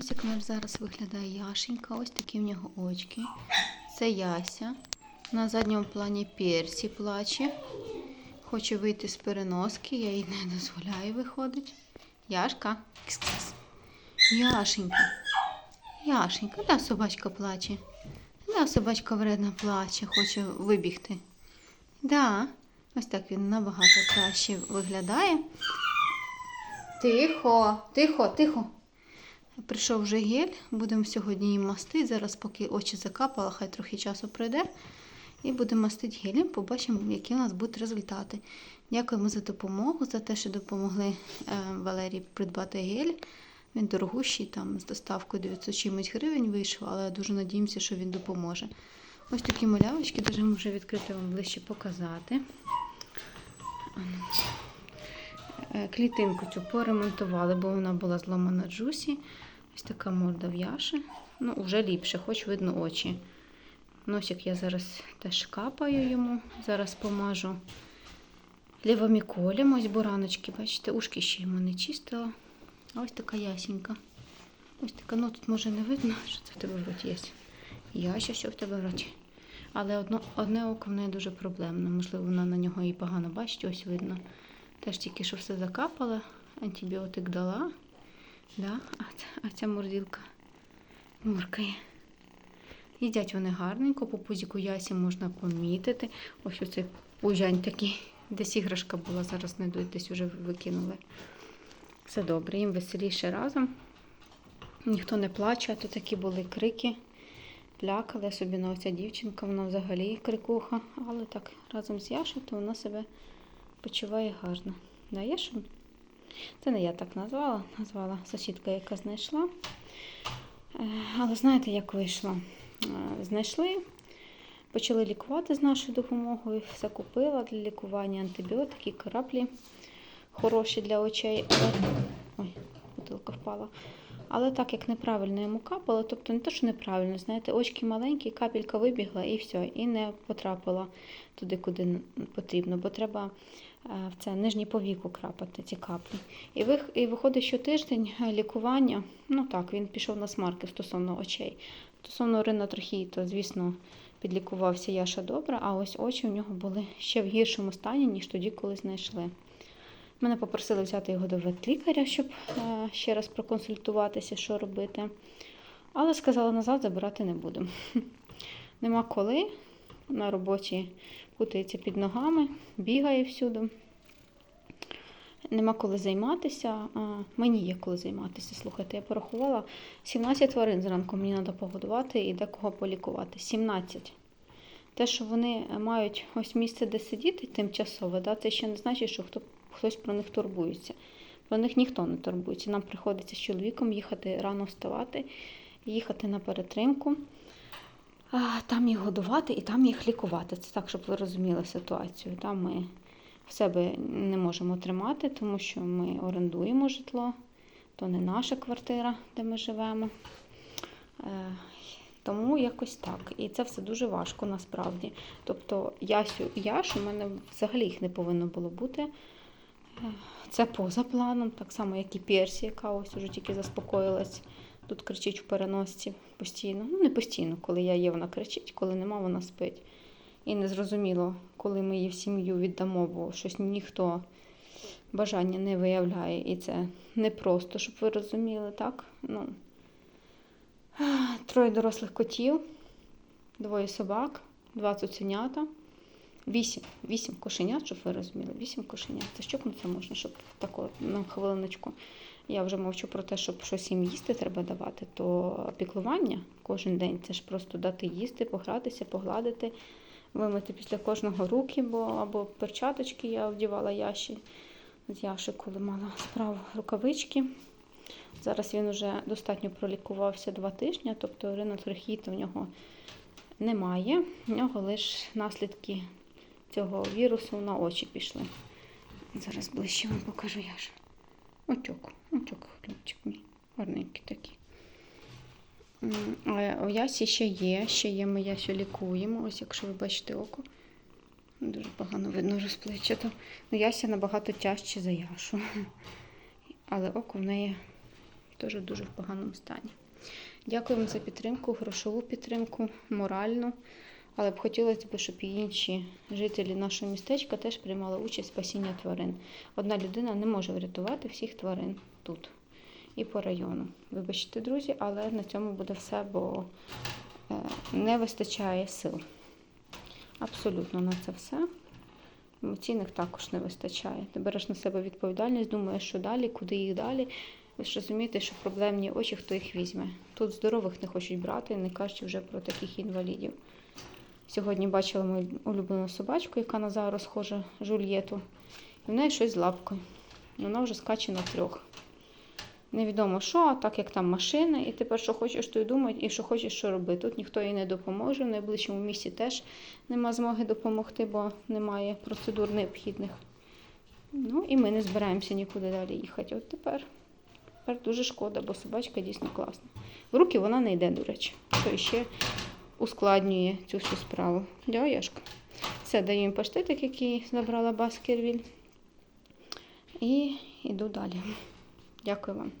Ось як в нас зараз виглядає Яшенька. Ось такі в нього очки. Це Яся. На задньому плані Персі плаче. Хоче вийти з переноски, я їй не дозволяю виходить. Яшка. Кс-кс. Яшенька. Яшенька, да, собачка плаче. Да, собачка вредна плаче, хоче вибігти. Да. Ось так він набагато краще виглядає. Тихо, тихо, тихо. Прийшов вже гель, будемо сьогодні їм мастити. Зараз, поки очі закапала, хай трохи часу пройде. І будемо мастити гелем, побачимо, які у нас будуть результати. Дякуємо за допомогу, за те, що допомогли е, Валерії придбати гель. Він дорогущий, там з доставкою 900 чимось гривень вийшов, але дуже надіємося, що він допоможе. Ось такі малявочки, даже можу відкрити вам ближче показати. Е, Клітинку цю поремонтували, бо вона була зламана джусі. Ось така морда в Яші. Ну, вже ліпше, хоч видно очі. Носик я зараз теж капаю йому. Зараз помажу лівоміколем. Ось бураночки, бачите, ушки ще йому не чистила. А ось така ясенька. Ось така, ну тут може не видно, що це в тебе в роті є. Яся, що в тебе в роті. Але одно, одне око в неї дуже проблемне. Можливо, вона на нього і погано бачить, ось видно. Теж тільки що все закапала, антибіотик дала. Да? А, ця, а ця морділка муркає. Їдять вони гарненько, по пузіку ясі можна помітити. Ось оцей пужань такий, десь іграшка була, зараз не десь вже викинули. Все добре, їм веселіше разом. Ніхто не плаче, а то такі були крики. Плякали, особливо оця дівчинка, вона взагалі крикуха, але так разом з Яшею, то вона себе почуває гарно. Да, Яшу? Це не я так назвала, назвала сусідка, яка знайшла. Е, Але знаєте, як вийшло? Е, Знайшли, почали лікувати з нашою допомогою, все купила для лікування антибіотики, краплі хороші для очей. Ой, бутилка впала. Але так як неправильно йому капало, тобто не те, що неправильно, знаєте, очки маленькі, капелька вибігла і все, і не потрапила туди, куди потрібно, бо треба е, в це нижній повіку крапати ці каплі. І, і виходить, що тиждень е, лікування, ну так, він пішов на смарки стосовно очей. Стосовно ринотрахії, то, звісно, підлікувався Яша добре, а ось очі у нього були ще в гіршому стані, ніж тоді, коли знайшли. Мене попросили взяти його до ветлікаря, щоб е, ще раз проконсультуватися, що робити. Але сказала, назад забирати не будемо. Нема коли. На роботі путається під ногами, бігає всюди. Нема коли займатися. Мені є коли займатися. Слухайте, я порахувала 17 тварин зранку мені треба погодувати і декого полікувати. 17. Те, що вони мають ось місце, де сидіти тимчасове, да, це ще не значить, що хто, хтось про них турбується. Про них ніхто не турбується. Нам приходиться з чоловіком їхати рано вставати, їхати на перетримку, там їх годувати і там їх лікувати. Це так, щоб ви розуміли ситуацію. Там ми в себе не можемо тримати, тому що ми орендуємо житло, то не наша квартира, де ми живемо. Е, Тому якось так. І це все дуже важко насправді. Тобто Ясю і Яшу, у мене взагалі їх не повинно було бути. Це поза планом, так само, як і Персі, яка ось уже тільки заспокоїлась. Тут кричить в переносці постійно. Ну, не постійно, коли я є, вона кричить, коли нема, вона спить. І не зрозуміло, коли ми її в сім'ю віддамо, бо щось ніхто бажання не виявляє. І це не просто, щоб ви розуміли, так? Ну, Троє дорослих котів, двоє собак, два цуценята, вісім, вісім кошенят, щоб ви розуміли, вісім кошенят. Це щокнутися можна, щоб тако на хвилиночку. Я вже мовчу про те, щоб щось їм їсти треба давати, то піклування кожен день це ж просто дати їсти, погратися, погладити, вимити після кожного руки, бо або перчаточки я вдівала яші. З Яші, коли мала справу рукавички. Зараз він вже достатньо пролікувався два тижні, тобто ринотрахіту в нього немає. В нього лише наслідки цього вірусу на очі пішли. Зараз ближче вам покажу я ж. Очок, очок, хлібчик мій. Гарненький такий. Але у Ясі ще є, ще є, ми Ясю лікуємо. Ось якщо ви бачите око. Дуже погано видно розплечато. Ну, Яся набагато тяжче за Яшу. Але око в неї теж в дуже в поганому стані. Дякуємо за підтримку, грошову підтримку, моральну. Але б хотілося б, щоб і інші жителі нашого містечка теж приймали участь в спасінні тварин. Одна людина не може врятувати всіх тварин тут і по району. Вибачте, друзі, але на цьому буде все, бо е, не вистачає сил. Абсолютно на це все. Емоційних також не вистачає. Ти береш на себе відповідальність, думаєш, що далі, куди їх далі. Ви ж розумієте, що проблемні очі, хто їх візьме. Тут здорових не хочуть брати, не кажучи вже про таких інвалідів. Сьогодні бачила мою улюблену собачку, яка на зараз схожа Жульєту. І в неї щось з лапкою. Вона вже скаче на трьох. Невідомо що, а так як там машина, і тепер що хочеш, то й думай, і що хочеш, що роби. Тут ніхто їй не допоможе. В найближчому місці теж нема змоги допомогти, бо немає процедур необхідних. Ну і ми не збираємося нікуди далі їхати. От тепер. Тепер дуже шкода, бо собачка дійсно класна. В руки вона не йде, до речі, що ще ускладнює цю всю справу. Яшка? Все, даю їм паштетик, який забрала Баскервіль. І йду далі. Дякую вам.